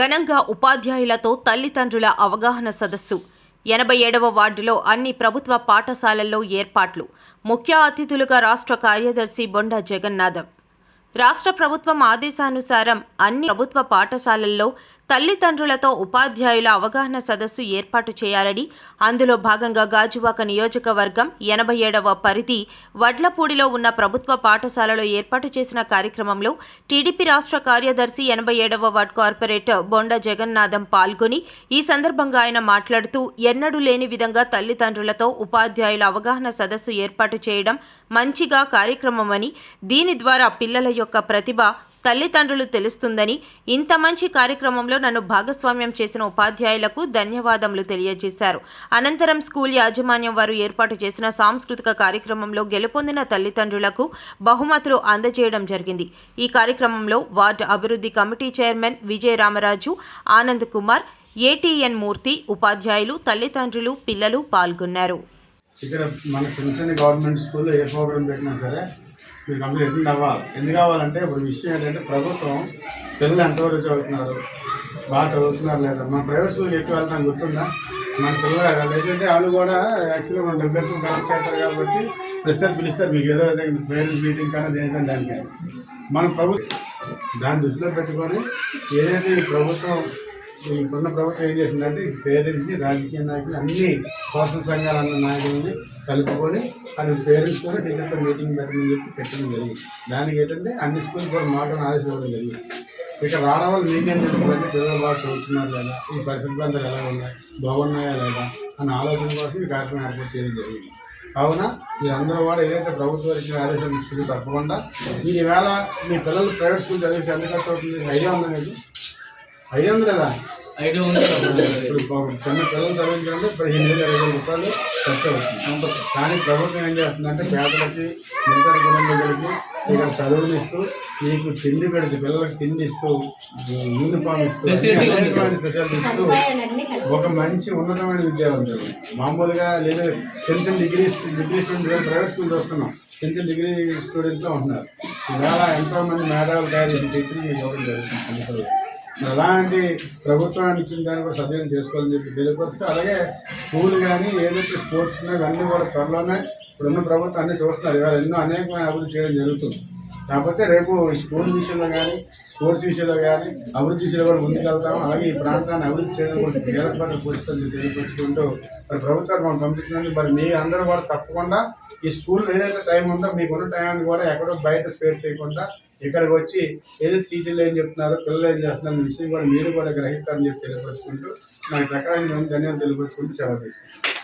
ఘనంగా ఉపాధ్యాయులతో తల్లిదండ్రుల అవగాహన సదస్సు. ఎనభై ఏడవ వార్డులో అన్ని ప్రభుత్వ పాఠశాలల్లో ఏర్పాట్లు. ముఖ్య అతిథులుగా రాష్ట్ర కార్యదర్శి బొండ జగన్నాథం. రాష్ట్ర ప్రభుత్వం ఆదేశానుసారం అన్ని ప్రభుత్వ పాఠశాలల్లో తల్లిదండ్రులతో ఉపాధ్యాయుల అవగాహన సదస్సు ఏర్పాటు చేయాలని అందులో భాగంగా గాజువాక నియోజకవర్గం ఎనభై ఏడవ పరిధి వడ్లపూడిలో ఉన్న ప్రభుత్వ పాఠశాలలో ఏర్పాటు చేసిన కార్యక్రమంలో టీడీపీ రాష్ట్ర కార్యదర్శి ఎనభై ఏడవ వార్డ్ కార్పొరేటర్ బొండ జగన్నాథం పాల్గొని ఈ సందర్భంగా ఆయన మాట్లాడుతూ ఎన్నడూ లేని విధంగా తల్లిదండ్రులతో ఉపాధ్యాయుల అవగాహన సదస్సు ఏర్పాటు చేయడం మంచిగా కార్యక్రమమని దీని ద్వారా పిల్లల యొక్క ప్రతిభ తల్లిదండ్రులు తెలుస్తుందని ఇంత మంచి కార్యక్రమంలో నన్ను భాగస్వామ్యం చేసిన ఉపాధ్యాయులకు ధన్యవాదములు తెలియజేశారు. అనంతరం స్కూల్ యాజమాన్యం వారు ఏర్పాటు చేసిన సాంస్కృతిక కార్యక్రమంలో గెలుపొందిన తల్లిదండ్రులకు బహుమతులు అందజేయడం జరిగింది. ఈ కార్యక్రమంలో వార్డు అభివృద్ధి committee chairman Vijaya Ramaraju Anand Kumar ATN Murthy ఉపాధ్యాయులు తల్లిదండ్రులు పిల్లలు పాల్గొన్నారు. ఇక్కడ మన చిన్న చిన్న గవర్నమెంట్ స్కూల్లో ఏ ప్రోగ్రామ్ పెట్టినా సరే మీరు అందరూ అటెండ్ అవ్వాలి ఎందుకు కావాలంటే ఇప్పుడు విషయం ఏంటంటే ప్రభుత్వం పిల్లలు ఎంతవరకు చదువుతున్నారు? బాగా చదువుతున్నారు లేదా? మన ప్రైవేట్ స్కూల్కి ఎక్కువ వెళ్తాం గుర్తుందా? మన పిల్లలు అడగాలి ఎందుకంటే వాళ్ళు కూడా యాక్చువల్గా మన డబ్బులు కలెక్ట్ అవుతారు కాబట్టి ప్రతిసారి పిలుస్తారు. మీకు ఏదో పేరెంట్స్ మీటింగ్ కానీ దేనికైనా దానికైనా. మన ప్రభుత్వం దాన్ని దృష్టిలో పెట్టుకొని ఏదైతే ఈ ప్రభుత్వం ఇప్పుడున్న ప్రభుత్వం ఏం చేసిందంటే పేరెంట్స్ని రాజకీయ నాయకులు అన్ని సోషల్ సంఘాల అన్న కలుపుకొని అది పేరెంట్స్ కూడా టీచర్తో మీటింగ్ పెట్టమని చెప్పి పెట్టడం జరిగింది. దానికి ఏంటంటే అన్ని స్కూల్ కూడా మాటను ఆదేశించడం జరిగింది. ఇక రావడం వల్ల మీకేం తెలుస్తుందంటే పిల్లలు బాగా చదువుతున్నారు లేదా ఈ పరిస్థితులు ఎలా ఉన్నాయి బాగున్నాయా లేదా? అన్న ఆలోచన కోసం ఈ కార్యక్రమం ఏర్పాటు చేయడం జరిగింది. కావున మీరందరూ కూడా ఏదైతే ప్రభుత్వం ఇచ్చిన ఆదేశం ఇస్తుంది తప్పకుండా మీరు ఈవేళ మీ పిల్లలు ప్రైవేట్ స్కూల్ చదివితే ఎంత ఖర్చు అవుతుంది ఐడియా ఉందా మీకు? ఐడియా ఉంది కదా ఇప్పుడు పాపం చిన్న పిల్లలు చదివించాలంటే పదిహేను వేలు ఇరవై వేల రూపాయలు ఖర్చు అవుతుంది. కానీ ప్రభుత్వం ఏం చేస్తుందంటే పేదలకి మిగతా కుటుంబాలకి ఇక్కడ చదువులు ఇస్తూ మీకు తిండి పెడుతూ పిల్లలకి తిండి ఇస్తూ యూనిఫామ్ ఇస్తూ ఇస్తూ ఒక మంచి ఉన్నతమైన విద్యావంతులు మామూలుగా లేదా చిన్న చిన్న degree degree student private school చూస్తున్నాం చిన్న చిన్న డిగ్రీ స్టూడెంట్స్లో ఉంటున్నారు. ఇవాళ ఎంతో మంది మేధావులు తయారు చేసిన డిగ్రీ ఇవ్వడం జరుగుతుంది. అలాంటి ప్రభుత్వానికి ఇచ్చిన దాన్ని కూడా సద్వినియోగం చేసుకోవాలని చెప్పి తెలియపరిస్తే అలాగే స్కూల్ కానీ ఏదైతే స్పోర్ట్స్ ఉన్నాయో అన్నీ కూడా త్వరలోనే ఇప్పుడున్న ప్రభుత్వం అన్నీ చూస్తున్నారు. ఇవాళ ఎన్నో అనేకమైన అభివృద్ధి చేయడం జరుగుతుంది. కాకపోతే రేపు ఈ స్కూల్ విషయంలో కానీ స్పోర్ట్స్ విషయంలో కానీ అభివృద్ధి విషయంలో కూడా ముందుకెళ్తాం. అలాగే ఈ ప్రాంతాన్ని అభివృద్ధి చేయడం కూడా కీలకమైన పోషిస్తుంది తెలియపరుచుకుంటూ మరి ప్రభుత్వాలు మనం పంపిస్తున్నందుకు మరి మీ అందరూ కూడా తప్పకుండా ఈ స్కూల్ ఏదైతే టైం ఉందో మీకున్న టైంని కూడా ఎక్కడో బయట స్పేర్ చేయకుండా ఇక్కడికి వచ్చి ఏదో టీచర్లు ఏం చెప్తున్నారు పిల్లలు ఏం చేస్తున్నారు విషయం కూడా మీరు కూడా గ్రహిస్తారని చెప్పి తెలియపరుచుకుంటూ నాకు ప్రకారం ధన్యవాదాలు తెలియపరుచుకుంటూ సేవ తీసుకుంటాను